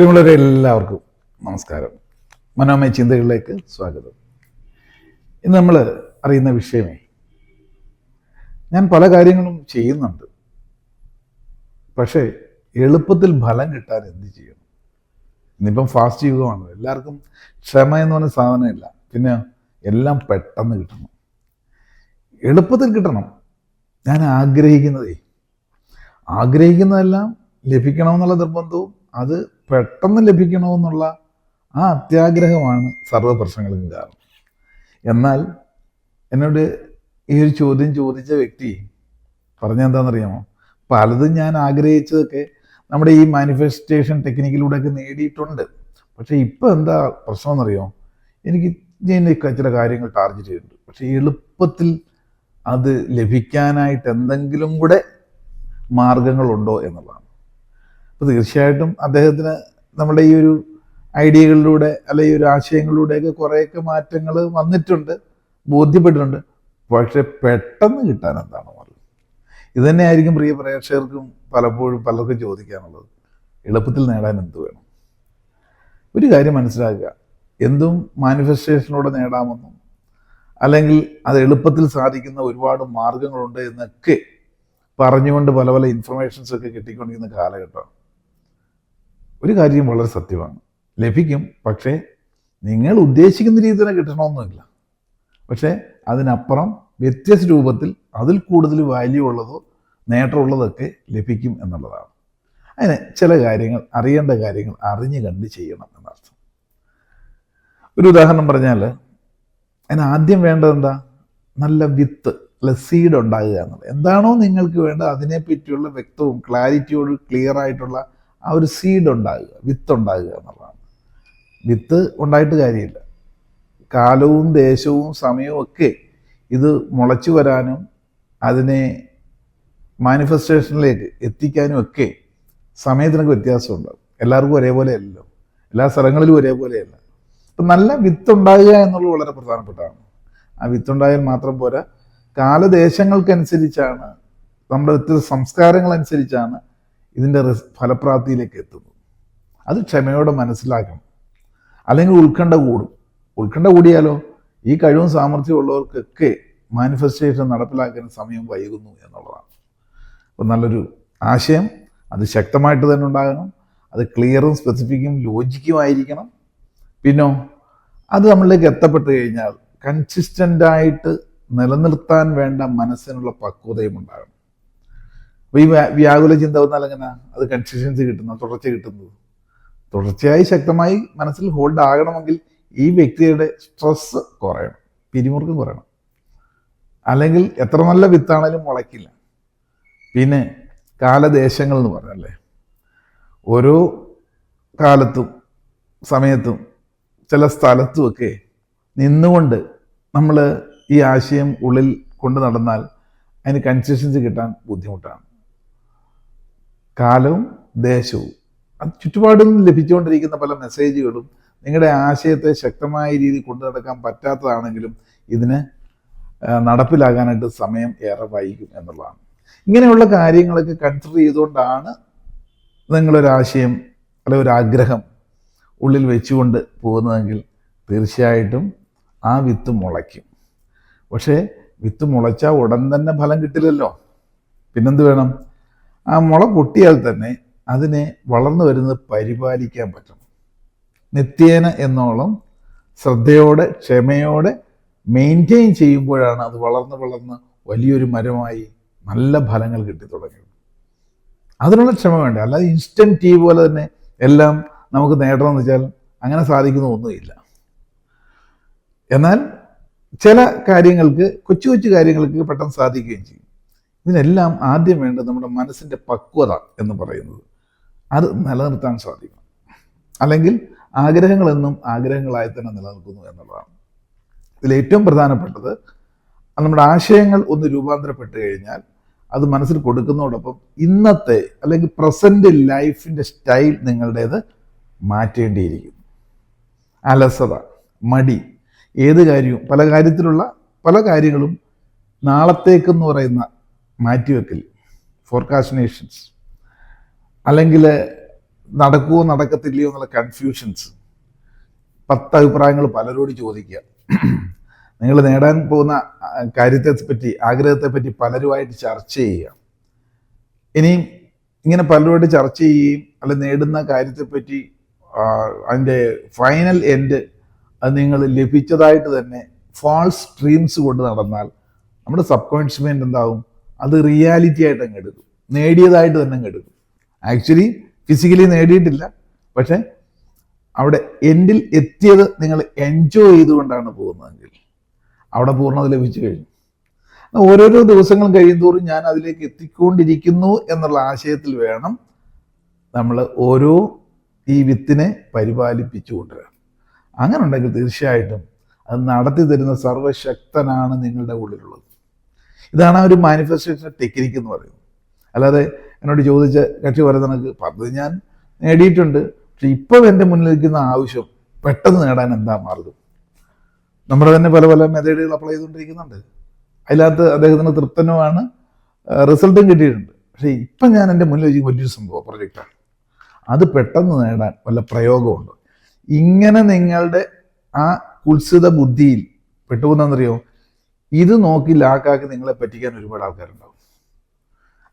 പ്രിയമുള്ളവരെ എല്ലാവർക്കും നമസ്കാരം. മനോമയ ചിന്തകളിലേക്ക് സ്വാഗതം. ഇന്ന് നമ്മൾ അറിയുന്ന വിഷയമേ ഞാൻ പല കാര്യങ്ങളും ചെയ്യുന്നുണ്ട്. പക്ഷേ എളുപ്പത്തിൽ ഫലം കിട്ടാൻ എന്ത് ചെയ്യണം? ഇന്നിപ്പം ഫാസ്റ്റ് യുഗമാണ്. എല്ലാവർക്കും ക്ഷമ എന്ന് പറഞ്ഞ സാധനമില്ല. പിന്നെ എല്ലാം പെട്ടെന്ന് കിട്ടണം. എളുപ്പത്തിൽ കിട്ടണം. ഞാൻ ആഗ്രഹിക്കുന്നതേ ആഗ്രഹിക്കുന്നതെല്ലാം ലഭിക്കണമെന്നുള്ള നിർബന്ധവും അത് പെട്ടെന്ന് ലഭിക്കണമെന്നുള്ള ആ അത്യാഗ്രഹമാണ് സർവ പ്രശ്നങ്ങൾക്കും കാരണം. എന്നാൽ എന്നോട് ഈ ഒരു ചോദ്യം ചോദിച്ച വ്യക്തി പറഞ്ഞെന്താണെന്നറിയാമോ പലതും ഞാൻ ആഗ്രഹിച്ചതൊക്കെ നമ്മുടെ ഈ മാനിഫെസ്റ്റേഷൻ ടെക്നിക്കിലൂടെയൊക്കെ നേടിയിട്ടുണ്ട്. പക്ഷേ ഇപ്പം എന്താ പ്രശ്നം എന്നറിയോ എനിക്ക് ഞാൻ ചില കാര്യങ്ങൾ ടാർഗറ്റ് ചെയ്തിട്ടുണ്ട്. പക്ഷേ എളുപ്പത്തിൽ അത് ലഭിക്കാനായിട്ട് എന്തെങ്കിലും കൂടെ മാർഗങ്ങളുണ്ടോ എന്നുള്ളതാണ്. അപ്പോൾ തീർച്ചയായിട്ടും അദ്ദേഹത്തിന് നമ്മുടെ ഈ ഒരു ഐഡിയകളിലൂടെ അല്ലെ ഈ ഒരു ആശയങ്ങളിലൂടെയൊക്കെ കുറേയൊക്കെ മാറ്റങ്ങൾ വന്നിട്ടുണ്ട് ബോധ്യപ്പെട്ടിട്ടുണ്ട്. പക്ഷെ പെട്ടെന്ന് കിട്ടാൻ എന്താണ് മാർഗം? ഇത് തന്നെയായിരിക്കും പ്രിയ പ്രേക്ഷകർക്കും പലപ്പോഴും പലർക്കും ചോദിക്കാനുള്ളത്. എളുപ്പത്തിൽ നേടാൻ എന്ത് വേണം? ഒരു കാര്യം മനസ്സിലാക്കുക. എന്തും മാനിഫെസ്റ്റേഷനിലൂടെ നേടാമെന്നും അല്ലെങ്കിൽ അത് എളുപ്പത്തിൽ സാധിക്കുന്ന ഒരുപാട് മാർഗങ്ങളുണ്ട് എന്നൊക്കെ പറഞ്ഞുകൊണ്ട് പല പല ഇൻഫർമേഷൻസ് ഒക്കെ കിട്ടിക്കൊണ്ടിരിക്കുന്ന കാലഘട്ടമാണ്. ഒരു കാര്യം വളരെ സത്യമാണ്. ലഭിക്കും പക്ഷേ നിങ്ങൾ ഉദ്ദേശിക്കുന്ന രീതിയിൽ തന്നെ കിട്ടണമെന്നില്ല. പക്ഷേ അതിനപ്പുറം വ്യത്യസ്ത രൂപത്തിൽ അതിൽ കൂടുതൽ വാല്യൂ ഉള്ളതോ നേട്ടമുള്ളതൊക്കെ ലഭിക്കും എന്നുള്ളതാണ്. അതിന് ചില കാര്യങ്ങൾ അറിയേണ്ട കാര്യങ്ങൾ അറിഞ്ഞു കണ്ട് ചെയ്യണം എന്നർത്ഥം. ഒരു ഉദാഹരണം പറഞ്ഞാൽ അതിന് ആദ്യം വേണ്ടത് എന്താ? നല്ല വിത്ത് അല്ല സീഡ് ഉണ്ടാകുക എന്നുള്ളത്. എന്താണോ നിങ്ങൾക്ക് വേണ്ടത് അതിനെപ്പറ്റിയുള്ള വ്യക്തവും ക്ലാരിറ്റിയോട് ക്ലിയർ ആയിട്ടുള്ള ആ ഒരു സീഡ് ഉണ്ടാകുക വിത്ത് ഉണ്ടാകുക എന്നുള്ളതാണ്. വിത്ത് ഉണ്ടായിട്ട് കാര്യമില്ല. കാലവും ദേശവും സമയവും ഒക്കെ ഇത് മുളച്ചു വരാനും അതിനെ മാനിഫെസ്റ്റേഷനിലേക്ക് എത്തിക്കാനും ഒക്കെ സമയത്തിനൊക്കെ വ്യത്യാസമുണ്ടാകും. എല്ലാവർക്കും ഒരേപോലെ അല്ലല്ലോ എല്ലാ സ്ഥലങ്ങളിലും ഒരേപോലെയല്ല. അപ്പം നല്ല വിത്തുണ്ടാകുക എന്നുള്ളത് വളരെ പ്രധാനപ്പെട്ടതാണ്. ആ വിത്തുണ്ടായാൽ മാത്രം പോരാ. കാലദേശങ്ങൾക്കനുസരിച്ചാണ് നമ്മുടെ വ്യത്യസ്ത സംസ്കാരങ്ങളനുസരിച്ചാണ് ഇതിന്റെ ഫലപ്രാപ്തിയിലേക്ക് എത്തുന്നത് അത് ക്ഷമയോടെ മനസ്സിലാക്കണം. അല്ലെങ്കിൽ ഉത്കണ്ഠ കൂടും. ഉത്കണ്ഠ കൂടിയാലോ? ഈ കഴിവും സാമർഥ്യവും ഉള്ളവർക്കൊക്കെ മാനിഫെസ്റ്റേഷൻ നടപ്പിലാക്കാൻ സമയം വൈകുന്നു എന്നുള്ളതാണ്. അപ്പോൾ നല്ലൊരു ആശയം. അത് ശക്തമായിട്ട് തന്നെ ഉണ്ടാകണം. അത് ക്ലിയറും സ്പെസിഫിക്കും ലോജിക്കുമായിരിക്കണം പിന്നോ അത് നമ്മളിലേക്ക് എത്തപ്പെട്ട് കഴിഞ്ഞാൽ കൺസിസ്റ്റന്റായിട്ട് നിലനിർത്താൻ വേണ്ട മനസ്സിനുള്ള പക്വതയും ഉണ്ടാകണം. അപ്പോൾ ഈ വ്യാ- വ്യാകുല ചിന്ത വന്നാൽ എങ്ങനെ? അത് കൺസിസ്റ്റൻസി കിട്ടുന്ന തുടർച്ച കിട്ടുന്നത്. തുടർച്ചയായി ശക്തമായി മനസ്സിൽ ഹോൾഡ് ആകണമെങ്കിൽ ഈ വ്യക്തിയുടെ സ്ട്രെസ് കുറയണം പിരിമുറുക്കം കുറയണം. അല്ലെങ്കിൽ എത്ര നല്ല വിത്താണേലും മുളയ്ക്കില്ല. പിന്നെ കാലദേശങ്ങൾ എന്ന് പറഞ്ഞല്ലേ ഓരോ കാലത്തും സമയത്തും ചില സ്ഥലത്തുമൊക്കെ നിന്നുകൊണ്ട് നമ്മൾ ഈ ആശയം ഉള്ളിൽ കൊണ്ട് നടന്നാൽ അതിന് കൺസിസ്റ്റൻസി കിട്ടാൻ ബുദ്ധിമുട്ടാണ്. കാലവും ദേശവും. അത് ചുറ്റുപാടും ലഭിച്ചുകൊണ്ടിരിക്കുന്ന പല മെസ്സേജുകളും നിങ്ങളുടെ ആശയത്തെ ശക്തമായ രീതിയിൽ കൊണ്ടു നടക്കാൻ പറ്റാത്തതാണെങ്കിലും ഇതിന് നടപ്പിലാകാനായിട്ട് സമയം ഏറെ വൈകും എന്നുള്ളതാണ്. ഇങ്ങനെയുള്ള കാര്യങ്ങളൊക്കെ കൺസിഡർ ചെയ്തുകൊണ്ടാണ് നിങ്ങളൊരാശയം അല്ലെങ്കിൽ ഒരു ആഗ്രഹം ഉള്ളിൽ വെച്ചുകൊണ്ട് പോകുന്നതെങ്കിൽ തീർച്ചയായിട്ടും ആ വിത്ത് മുളയ്ക്കും. പക്ഷേ വിത്ത് മുളച്ചാൽ ഉടൻ തന്നെ ഫലം കിട്ടില്ലല്ലോ. പിന്നെന്ത് വേണം? ആ മുള പൊട്ടിയാൽ തന്നെ അതിനെ വളർന്നു വരുന്നത് പരിപാലിക്കാൻ പറ്റണം നിത്യേന എന്നോളം ശ്രദ്ധയോടെ ക്ഷമയോടെ മെയിന്റെയിൻ ചെയ്യുമ്പോഴാണ് അത് വളർന്ന് വളർന്ന് വലിയൊരു മരമായി നല്ല ഫലങ്ങൾ കിട്ടി തുടങ്ങിയത്. അതിനുള്ള ക്ഷമ വേണ്ട. അല്ലാതെ ഇൻസ്റ്റന്റ് ടീ പോലെ തന്നെ എല്ലാം നമുക്ക് നേടണമെന്ന് വെച്ചാൽ അങ്ങനെ സാധിക്കുന്ന ഒന്നുമില്ല. എന്നാൽ ചില കാര്യങ്ങൾക്ക് കൊച്ചു കൊച്ചു കാര്യങ്ങൾക്ക് പെട്ടെന്ന് സാധിക്കുകയും ചെയ്യും. ഇതിനെല്ലാം ആദ്യം വേണ്ടത് നമ്മുടെ മനസ്സിന്റെ പക്വത എന്ന് പറയുന്നത്. അത് നിലനിർത്താൻ സാധിക്കും. അല്ലെങ്കിൽ ആഗ്രഹങ്ങളെന്നും ആഗ്രഹങ്ങളായി തന്നെ നിലനിൽക്കുന്നു എന്നുള്ളതാണ്. ഇതിൽ ഏറ്റവും പ്രധാനപ്പെട്ടത് നമ്മുടെ ആശയങ്ങൾ ഒന്ന് രൂപാന്തരപ്പെട്ട് കഴിഞ്ഞാൽ അത് മനസ്സിൽ കൊടുക്കുന്നതോടൊപ്പം ഇന്നത്തെ അല്ലെങ്കിൽ പ്രസന്റ് ലൈഫിന്റെ സ്റ്റൈൽ നിങ്ങളുടേത് മാറ്റേണ്ടിയിരിക്കുന്നു അലസത മടി ഏത് കാര്യവും പല കാര്യത്തിലുള്ള പല കാര്യങ്ങളും നാളത്തേക്കെന്ന് പറയുന്ന മാറ്റിവെക്കൽ ഫോർകാസ്റ്റിനേഷൻസ് അല്ലെങ്കിൽ നടക്കുമോ നടക്കത്തില്ലയോ എന്നുള്ള കൺഫ്യൂഷൻസ് പത്ത് അഭിപ്രായങ്ങൾ പലരോട് ചോദിക്കുക. നിങ്ങൾ നേടാൻ പോകുന്ന കാര്യത്തെ പറ്റി ആഗ്രഹത്തെ പറ്റി പലരുമായിട്ട് ചർച്ച ചെയ്യുക. ഇനിയും ഇങ്ങനെ പലരോട് ചർച്ച ചെയ്യുകയും അല്ലെ നേടുന്ന കാര്യത്തെപ്പറ്റി അതിന്റെ ഫൈനൽ എൻഡ് അത് നിങ്ങൾ ലഭിച്ചതായിട്ട് തന്നെ ഫാൾസ് ഡ്രീംസ് കൊണ്ട് നടന്നാൽ നമ്മുടെ സബ് കോൺഷ്യസ് മൈൻഡ് എന്താവും? അത് റിയാലിറ്റി ആയിട്ട് അങ്ങ് എടുക്കും. നേടിയതായിട്ട് തന്നെ അങ്ങ് എടുക്കും. ആക്ച്വലി ഫിസിക്കലി നേടിയിട്ടില്ല. പക്ഷെ അവിടെ എൻഡിൽ എത്തിയത് നിങ്ങൾ എൻജോയ് ചെയ്തുകൊണ്ടാണ് പോകുന്നതെങ്കിൽ അവിടെ പൂർണത ലഭിച്ചു കഴിഞ്ഞു. ഓരോരോ ദിവസങ്ങളും കഴിയുന്തോറും ഞാൻ അതിലേക്ക് എത്തിക്കൊണ്ടിരിക്കുന്നു എന്നുള്ള ആശയത്തിൽ വേണം നമ്മൾ ഓരോ ഈ വിത്തിനെ പരിപാലിപ്പിച്ചു കൊണ്ടുവരാൻ. അങ്ങനെ ഉണ്ടെങ്കിൽ തീർച്ചയായിട്ടും അത് നടത്തി തരുന്ന സർവശക്തനാണ് നിങ്ങളുടെ ഉള്ളിലുള്ളത്. ഇതാണ് ആ ഒരു മാനിഫെസ്റ്റേഷൻ ടെക്നിക്ക് എന്ന് പറയുന്നത്. അല്ലാതെ എന്നോട് ചോദിച്ച കക്ഷി പറയുന്നത് എനിക്ക് പദ്ധതി ഞാൻ നേടിയിട്ടുണ്ട്. പക്ഷെ ഇപ്പം എന്റെ മുന്നിൽ നിൽക്കുന്ന ആവശ്യം പെട്ടെന്ന് നേടാൻ എന്താ മാർഗം? നമ്മുടെ തന്നെ പല പല മെത്തേഡുകൾ അപ്ലൈ ചെയ്തുകൊണ്ടിരിക്കുന്നുണ്ട്. അതിനകത്ത് അദ്ദേഹത്തിന് തൃപ്തനുമാണ് റിസൾട്ടും കിട്ടിയിട്ടുണ്ട്. പക്ഷേ ഇപ്പം ഞാൻ എന്റെ മുന്നിൽ വെച്ച് വലിയൊരു സംഭവം പ്രൊജക്റ്റാണ് അത് പെട്ടെന്ന് നേടാൻ വല്ല പ്രയോഗമുണ്ട്? ഇങ്ങനെ നിങ്ങളുടെ ആ കുത്സിത ബുദ്ധിയിൽ പെട്ടുപോകുന്നറിയോ ഇത് നോക്കി ലാക്കാക്കി നിങ്ങളെ പറ്റിക്കാൻ ഒരുപാട് ആൾക്കാരുണ്ടാവും.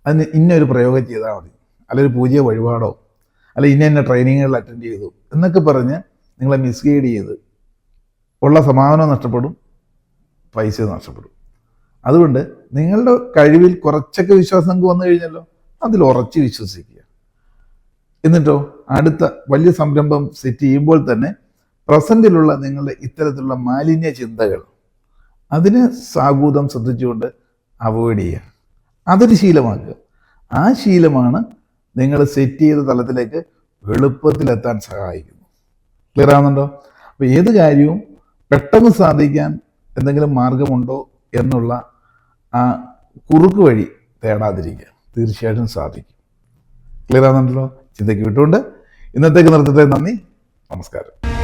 അതിന് ഇന്നൊരു പ്രയോഗം ചെയ്താൽ മതി. അല്ലെങ്കിൽ പൂജയോ വഴിപാടോ അല്ല ഇന്ന ഇന്ന ട്രെയിനിങ്ങുകൾ അറ്റൻഡ് ചെയ്തു എന്നൊക്കെ പറഞ്ഞ് നിങ്ങളെ മിസ്ഗൈഡ് ചെയ്ത് ഉള്ള സമാധാനം നഷ്ടപ്പെടും പൈസ നഷ്ടപ്പെടും. അതുകൊണ്ട് നിങ്ങളുടെ കഴിവിൽ കുറച്ചൊക്കെ വിശ്വാസം നിങ്ങൾക്ക് വന്നു കഴിഞ്ഞല്ലോ അതിൽ ഉറച്ച് വിശ്വസിക്കുക. എന്നിട്ടോ അടുത്ത വലിയ സംരംഭം സെറ്റ് ചെയ്യുമ്പോൾ തന്നെ പ്രസന്റിലുള്ള നിങ്ങളുടെ ഇത്തരത്തിലുള്ള മാലിന്യ ചിന്തകൾ അതിനെ സാഗൂതം ശ്രദ്ധിച്ചുകൊണ്ട് അവോയ്ഡ് ചെയ്യുക. അതൊരു ശീലമാക്കുക. ആ ശീലമാണ് നിങ്ങൾ സെറ്റ് ചെയ്ത തലത്തിലേക്ക് എളുപ്പത്തിലെത്താൻ സഹായിക്കുന്നു. ക്ലിയർ ആവുന്നുണ്ടോ? അപ്പോൾ ഏത് കാര്യവും പെട്ടെന്ന് സാധിക്കാൻ എന്തെങ്കിലും മാർഗമുണ്ടോ എന്നുള്ള ആ കുറുക്ക് വഴി തേടാതിരിക്കുക. തീർച്ചയായിട്ടും സാധിക്കും. ക്ലിയർ ആവുന്നുണ്ടല്ലോ? ചിന്തയ്ക്ക് വിട്ടുകൊണ്ട് ഇന്നത്തേക്ക് നിർത്തത്തെ നന്ദി. നമസ്കാരം.